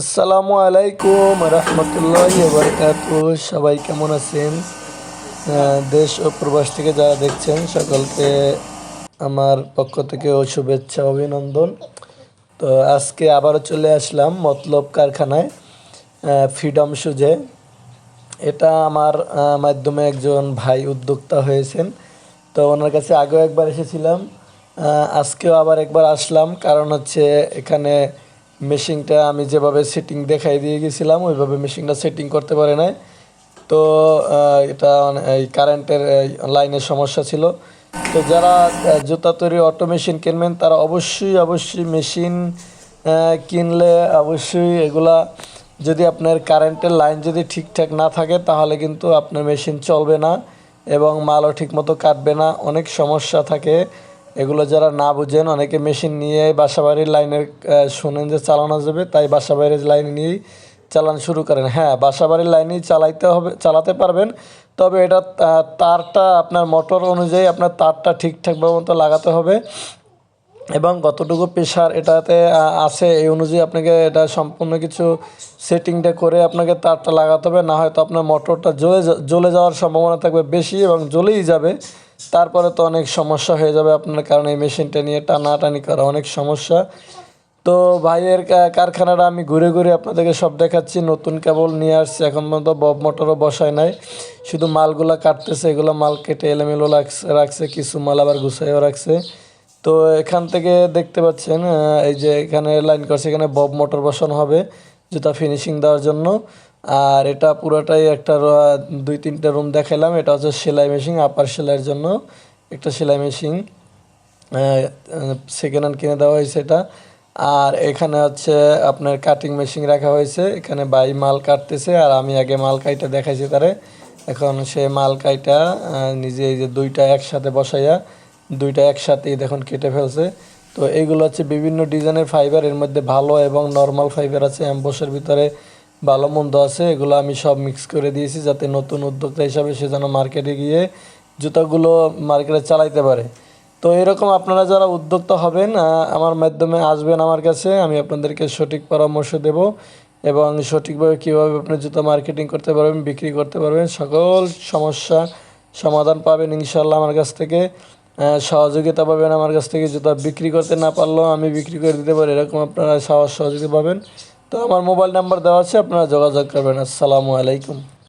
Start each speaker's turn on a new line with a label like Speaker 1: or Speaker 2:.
Speaker 1: আসসালামু আলাইকুম রহমতুল্লাহ বরকাত সবাই কেমন আছেন? দেশ ও প্রবাস থেকে যারা দেখছেন, সকলকে আমার পক্ষ থেকে ও শুভেচ্ছা, অভিনন্দন। তো আজকে আবারও চলে আসলাম মতলব কারখানায় ফ্রিডম সুজে। এটা আমার মাধ্যমে একজন ভাই উদ্যোক্তা হয়েছেন। তো ওনার কাছে আগেও একবার এসেছিলাম। আজকেও আবার একবার আসলাম। কারণ হচ্ছে এখানে মেশিনটা আমি যেভাবে সেটিং দেখাই দিয়ে গেছিলাম, ওইভাবে মেশিনটা সেটিং করতে পারে নাই। তো এটা এই কারেন্টের লাইনের সমস্যা ছিল। তো যারা জুতা তৈরি অটো মেশিন কিনবেন, তারা অবশ্যই অবশ্যই মেশিন কিনলে অবশ্যই এগুলা যদি আপনার কারেন্টের লাইন যদি ঠিকঠাক না থাকে, তাহলে কিন্তু আপনার মেশিন চলবে না এবং মালও ঠিকমতো কাটবে না। অনেক সমস্যা থাকে। এগুলো যারা না বুঝেন অনেকে মেশিন নিয়ে বাসাবাড়ির লাইনের আহ, শোনেন যে চালানো যাবে তাই বাসা বাসাবাড়ির লাইন নিয়েই চালান শুরু করেন। হ্যাঁ বাসাবাড়ির লাইনেই চালাইতে হবে চালাতে পারবেন তবে এটা তারটা আপনার মোটর অনুযায়ী আপনার তারটা ঠিকঠাকভাবে মতো লাগাতে হবে। এবং কতটুকু প্রেশার এটাতে আছে এই অনুযায়ী আপনাকে এটা সম্পূর্ণ কিছু সেটিংটা করে আপনাকে তারটা লাগাতে হবে না হয়তো আপনার মোটরটা জ্বলে জ্বলে যাওয়ার সম্ভাবনা থাকবে বেশি এবং জ্বলেই যাবে। তারপরে তো অনেক সমস্যা হয়ে যাবে আপনার কারণ এই মেশিনটা নিয়ে টানাটানি করা অনেক সমস্যা। তো ভাইয়ের কারখানাটা আমি ঘুরে ঘুরে আপনাদেরকে সব দেখাচ্ছি, নতুন কেবল নিয়ে আসছে, এখন পর্যন্ত বব মোটরও বসায় নাই। শুধু মালগুলা কাটতেছে, এগুলো মাল কেটে এলোমেলো রাখছে রাখছে, কিছু মাল আবার গুছাইও রাখছে। তো এখান থেকে দেখতে পাচ্ছেন এই যে এখানে লাইন করছে, এখানে বব মোটর বসানো হবে, জুতা ফিনিশিং দেওয়ার জন্য। আর এটা পুরোটাই একটা দুই তিনটা রুম দেখালাম এটা হচ্ছে সেলাই মেশিন আপার সেলাইয়ের জন্য একটা সেলাই মেশিন সেকেন্ড হ্যান্ড কিনে দেওয়া হয়েছে এটা। আর এখানে হচ্ছে আপনার কাটিং মেশিন রাখা হয়েছে। এখানে বাই মাল কাটতেছে আর আমি আগে মাল কাইটা দেখাইছি তারে। এখন সে মাল কাইটা নিজে এই যে দুইটা একসাথে বসাইয়া, দুইটা একসাথেই দেখুন কেটে ফেলছে। তো এইগুলো হচ্ছে বিভিন্ন ডিজাইনের ফাইবার এর মধ্যে ভালো এবং নর্মাল ফাইবার আছে। অ্যাম্বোসের ভিতরে ভালো মন্দ আছে, এগুলো আমি সব মিক্স করে দিয়েছি যাতে নতুন উদ্যোক্তা হিসাবে সে যেন মার্কেটে গিয়ে জুতাগুলো মার্কেটে চালাইতে পারে। তো এরকম আপনারা যারা উদ্যোক্তা হবেন আমার মাধ্যমে আসবেন আমার কাছে, আমি আপনাদেরকে সঠিক পরামর্শ দেব এবং সঠিকভাবে কীভাবে আপনি জুতো মার্কেটিং করতে পারবেন, বিক্রি করতে পারবেন, সকল সমস্যা সমাধান পাবেন ইনশাল্লাহ আমার কাছ থেকে। সহযোগিতা পাবেন আমার কাছ থেকে, জুতা বিক্রি করতে না পারলেও আমি বিক্রি করে দিতে পারি, এরকম আপনারা সাহস সহযোগিতা পাবেন। তো আমার মোবাইল নাম্বার দেওয়া আছে আপনারা যোগাযোগ করবেন। আসসালামু আলাইকুম।